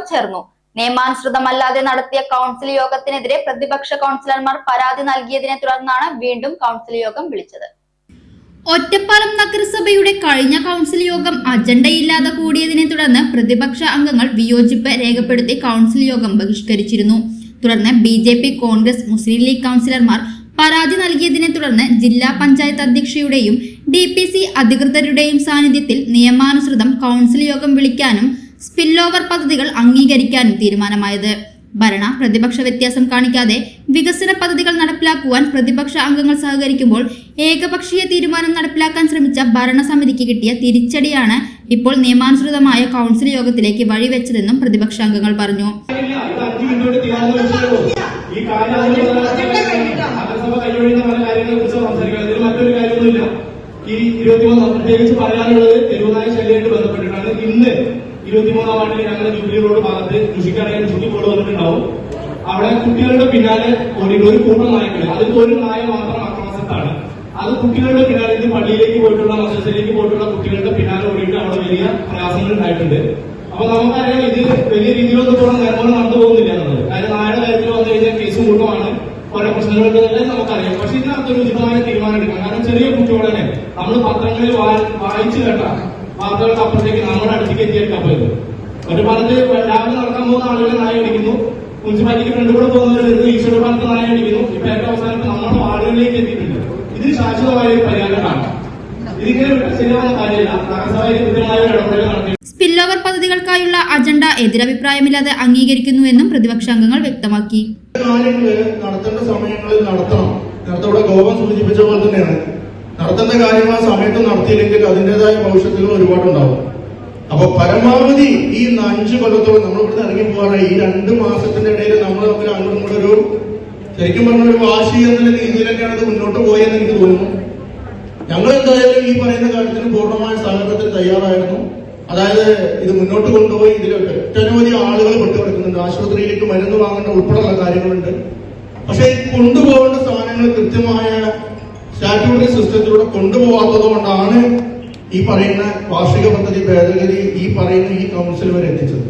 യോഗം ചേർന്നു. നിയമാനുസൃതമല്ലാതെ നടത്തിയ കൗൺസിൽ യോഗത്തിനെതിരെ പ്രതിപക്ഷ കൗൺസിലർമാർ പരാതി നൽകിയതിനെ തുടർന്നാണ് വീണ്ടും കൗൺസിൽ യോഗം വിളിച്ചത്. ഒറ്റപ്പാലം നഗരസഭയുടെ കഴിഞ്ഞ കൗൺസിൽ യോഗം അജണ്ടയില്ലാതെ കൂടിയതിനെ തുടർന്ന് പ്രതിപക്ഷ അംഗങ്ങൾ വിയോജിപ്പ് രേഖപ്പെടുത്തി കൗൺസിൽ യോഗം ബഹിഷ്കരിച്ചിരുന്നു. തുടർന്ന് B J P Congress Muslim League കൗൺസിലർമാർ പരാതി നൽകിയതിനെ തുടർന്ന് ജില്ലാ പഞ്ചായത്ത് അധ്യക്ഷയുടെയും ഡി പി സി അധികൃതരുടെയും സാന്നിധ്യത്തിൽ നിയമാനുസൃതം കൗൺസിൽ യോഗം വിളിക്കാനും സ്പില്ലോവർ പദ്ധതികൾ അംഗീകരിക്കാനും തീരുമാനമായത്. ഭരണ പ്രതിപക്ഷ വ്യത്യാസം കാണിക്കാതെ വികസന പദ്ധതികൾ നടപ്പിലാക്കുവാൻ പ്രതിപക്ഷ അംഗങ്ങൾ സഹകരിക്കുമ്പോൾ ഏകപക്ഷീയ തീരുമാനം നടപ്പിലാക്കാൻ ശ്രമിച്ച ഭരണസമിതിക്ക് കിട്ടിയ തിരിച്ചടിയാണ് ഇപ്പോൾ നിയമാനുസൃതമായ കൗൺസിൽ യോഗത്തിലേക്ക് വഴിവെച്ചതെന്നും പ്രതിപക്ഷ അംഗങ്ങൾ പറഞ്ഞു. ഈ ഇരുപത്തിമൂന്ന് പ്രത്യേകിച്ച് പറയാനുള്ളത് തെരുവുനായ ശല്യമായിട്ട് ബന്ധപ്പെട്ടിട്ടാണ് ഇന്ന് ഇരുപത്തിമൂന്നാം വാർഡിൽ ഞങ്ങളുടെ ജൂബിലി റോഡ് ഭാഗത്ത് കൃഷിക്കടയിൽ ചുറ്റിക്കോട് വന്നിട്ടുണ്ടാവും അവിടെ കുട്ടികളുടെ പിന്നാലെ ഒരു കൂട്ടം നായകൾ അതിൽ ഒരു നായ മാത്രം അക്രമസത്താണ് അത് കുട്ടികളുടെ പിന്നാലെ ഇത് പള്ളിയിലേക്ക് പോയിട്ടുള്ള മദ്രസയിലേക്ക് പോയിട്ടുള്ള കുട്ടികളുടെ പിന്നാലെ ഓടിയിട്ട് അവിടെ വലിയ പ്രയാസങ്ങൾ ഉണ്ടായിട്ടുണ്ട്. അപ്പൊ നമുക്കറിയാം ഇത് വലിയ രീതിയിലൊന്നും നിർമ്മാണം നടന്നു പോകുന്നില്ല എന്നുള്ളത്. കാര്യം നായുടെ കാര്യത്തിൽ വന്നു കഴിഞ്ഞാൽ കേസും കൂട്ടമാണ്. കുറെ പ്രശ്നങ്ങളുണ്ടെന്നല്ലേ നമുക്കറിയാം. പക്ഷെ ഇതിനകത്തൊരു ഉചിതമായ തീരുമാനം എടുക്കണം കാരണം ചെറിയ കുട്ടിയോടെ നമ്മൾ പത്രങ്ങളിൽ വായിച്ചു കേട്ട വാർത്തകൾക്ക് അപ്പുറത്തേക്ക് നമ്മുടെ അടുത്തേക്ക് എത്തിയേക്കാൻ പോയത് ഒരു പാലത്ത് രാവിലെ നടക്കാൻ പോകുന്ന ആളുകളെ നായ അടിക്കുന്നു മുനിസിപ്പാലിറ്റിക്ക് രണ്ടു കൂടെ പോകുന്നവർ വരുന്നു ഈശ്വര പാലത്ത് നായ അടിക്കുന്നു ഇപ്പൊ ഏറ്റവും അവസാനത്ത് നമ്മുടെ വാർഡുകളിലേക്ക് എത്തിയിട്ടുണ്ട്. ഇതിന് ശാശ്വതമായ ഒരു പരിഹാരം കാണാം. ഇതിങ്ങനെ വിട്ടാൽ ശരിയാവുന്ന കാര്യമില്ല. നഗരസഭയിൽ കൃത്യമായ ഒരു ഇടപെടൽ നടത്തി. സ്പില്ലോവർ പദ്ധതികൾക്കായുള്ള അജണ്ട എതിരഭിപ്രായമില്ലാതെ അംഗീകരിക്കുന്നുവെന്നും പ്രതിപക്ഷ അംഗങ്ങൾ വ്യക്തമാക്കി. കാര്യങ്ങൾ നടത്തേണ്ട സമയങ്ങളിൽ നടത്തണം. നേരത്തെ ഇവിടെ ഗോവ സൂചിപ്പിച്ച പോലെ തന്നെയാണ്. നടത്തേണ്ട കാര്യങ്ങൾ ആ സമയത്ത് നടത്തിയില്ലെങ്കിൽ അതിന്റെതായ ഭവിഷ്യത്തുകൾ ഒരുപാടുണ്ടാവും. അപ്പൊ പരമാവധി ഈ അഞ്ചു കൊല്ലത്തോളം നമ്മൾ ഇവിടുന്ന് ഇറങ്ങി പോകാറായി. ഈ രണ്ട് മാസത്തിന്റെ ഇടയിൽ നമ്മൾ തമ്മിൽ അങ്ങോട്ടും കൂടെ ഒരു ശരിക്കും പറഞ്ഞ ഒരു വാശി എന്നുള്ള രീതിയിലൊക്കെയാണ് ഇത് മുന്നോട്ട് പോയെന്ന് എനിക്ക് തോന്നുന്നു. ഞങ്ങൾ എന്തായാലും ഈ പറയുന്ന കാര്യത്തിന് പൂർണമായ സഹകരണത്തിന് തയ്യാറായിരുന്നു. അതായത് ഇത് മുന്നോട്ട് കൊണ്ടുപോയി ഇതിൽ ഒട്ടനവധി ആളുകൾ വിട്ടുകിടക്കുന്നുണ്ട് ആശുപത്രിയിലേക്ക് മരുന്ന് വാങ്ങേണ്ട ഉൾപ്പെടെയുള്ള കാര്യങ്ങളുണ്ട്. പക്ഷെ കൊണ്ടുപോകേണ്ട സാധനങ്ങൾ കൃത്യമായ സ്റ്റാറ്റ്യൂട്ടറി സിസ്റ്റത്തിലൂടെ കൊണ്ടുപോകാത്തത് കൊണ്ടാണ് ഈ പറയുന്ന വാർഷിക പദ്ധതി ഭേദഗതി ഈ പറയുന്ന ഈ കൗൺസിൽ വരെ എത്തിച്ചത്.